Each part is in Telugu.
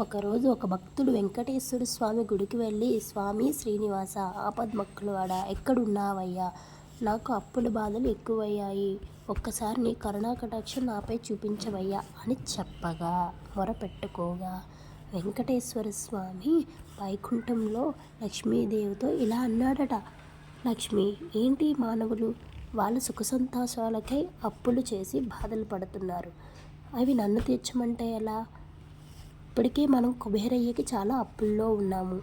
ఒకరోజు ఒక భక్తుడు వెంకటేశ్వర స్వామి గుడికి వెళ్ళి స్వామి శ్రీనివాస ఆపద్మక్కులవాడ ఎక్కడున్నావయ్యా? నాకు అప్పుల బాధలు ఎక్కువయ్యాయి. ఒక్కసారి నీ కరుణాకటాక్షం నాపై చూపించవయ్యా అని చెప్పగా మొరపెట్టుకోగా వెంకటేశ్వర స్వామి వైకుంఠంలో లక్ష్మీదేవితో ఇలా అన్నాడట లక్ష్మి ఏంటి మానవులు? వాళ్ళ సుఖ సంతోషాలకై అప్పులు చేసి బాధలు పడుతున్నారు. అవి నన్ను తీర్చమంటే ఎలా? ఇప్పటికే మనం కుబేరయ్యకి చాలా అప్పుల్లో ఉన్నాము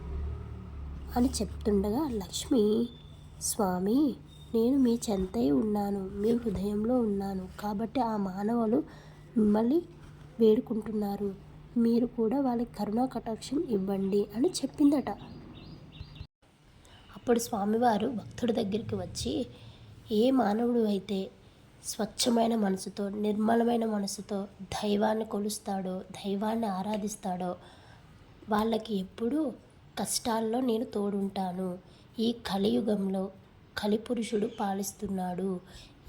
అని చెప్తుండగా లక్ష్మి స్వామి నేను మీ చెంతై ఉన్నాను మీ హృదయంలో ఉన్నాను. కాబట్టి ఆ మానవులు మిమ్మల్ని వేడుకుంటున్నారు. మీరు కూడా వాళ్ళకి కరుణా కటాక్షం ఇవ్వండి అని చెప్పిందట. అప్పుడు స్వామివారు భక్తుడి దగ్గరికి వచ్చి ఏ మానవుడు అయితే స్వచ్ఛమైన మనసుతో నిర్మలమైన మనసుతో దైవాన్ని కొలుస్తాడో దైవాన్ని ఆరాధిస్తాడో వాళ్ళకి ఎప్పుడూ కష్టాల్లో నేను తోడుంటాను. ఈ కలియుగంలో కలిపురుషుడు పాలిస్తున్నాడు.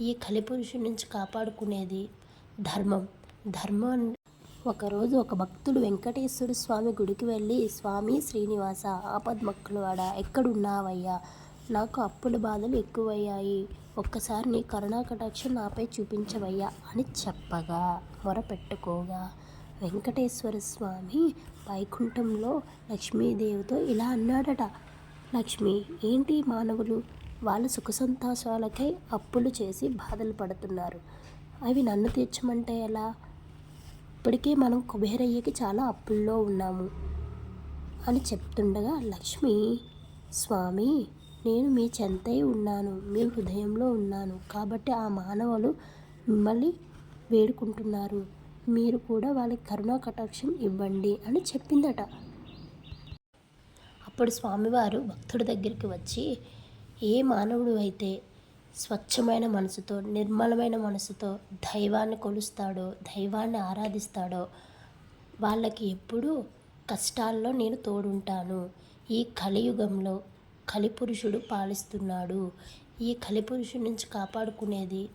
ఈ కలిపురుషుడి నుంచి కాపాడుకునేది ధర్మం. ధర్మం ఒకరోజు ఒక భక్తుడు వెంకటేశ్వర స్వామి గుడికి వెళ్ళి స్వామి శ్రీనివాస ఆపద్మక్కులవాడ? ఎక్కడున్నావయ్యా? నాకు అప్పుల బాధలు ఎక్కువయ్యాయి. ఒక్కసారి నీ కరుణా కటాక్షం నాపై చూపించవయ్యా అని చెప్పగా మొరపెట్టుకోగా వెంకటేశ్వర స్వామి వైకుంఠంలో లక్ష్మీదేవితో ఇలా అన్నాడట. లక్ష్మి ఏంటి మానవులు? వాళ్ళ సుఖ సంతోషాలకై అప్పులు చేసి బాధలు పడుతున్నారు. అవి నన్ను తీర్చమంటే ఎలా? ఇప్పటికే మనం కుబేరయ్యకి చాలా అప్పుల్లో ఉన్నాము అని చెప్తుండగా లక్ష్మి స్వామి నేను మీ చెంతై ఉన్నాను మీ హృదయంలో ఉన్నాను. కాబట్టి ఆ మానవులు మిమ్మల్ని వేడుకుంటున్నారు. మీరు కూడా వాళ్ళకి కరుణా కటాక్షం ఇవ్వండి అని చెప్పిందట. అప్పుడు స్వామివారు భక్తుడి దగ్గరికి వచ్చి ఏ మానవుడు అయితే స్వచ్ఛమైన మనసుతో నిర్మలమైన మనసుతో దైవాన్ని కొలుస్తాడో దైవాన్ని ఆరాధిస్తాడో వాళ్ళకి ఎప్పుడూ కష్టాల్లో నేను తోడుంటాను. ఈ కలియుగంలో కలిపురుషుడు పాలిస్తున్నాడు. ఈ కలిపురుషుడి నుంచి కాపాడుకునేది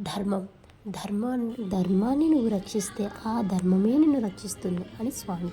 ధర్మం. ధర్మాన్ని ధర్మాన్ని నువ్వు రక్షిస్తే ఆ ధర్మమే నిన్ను రక్షిస్తుంది అని స్వామి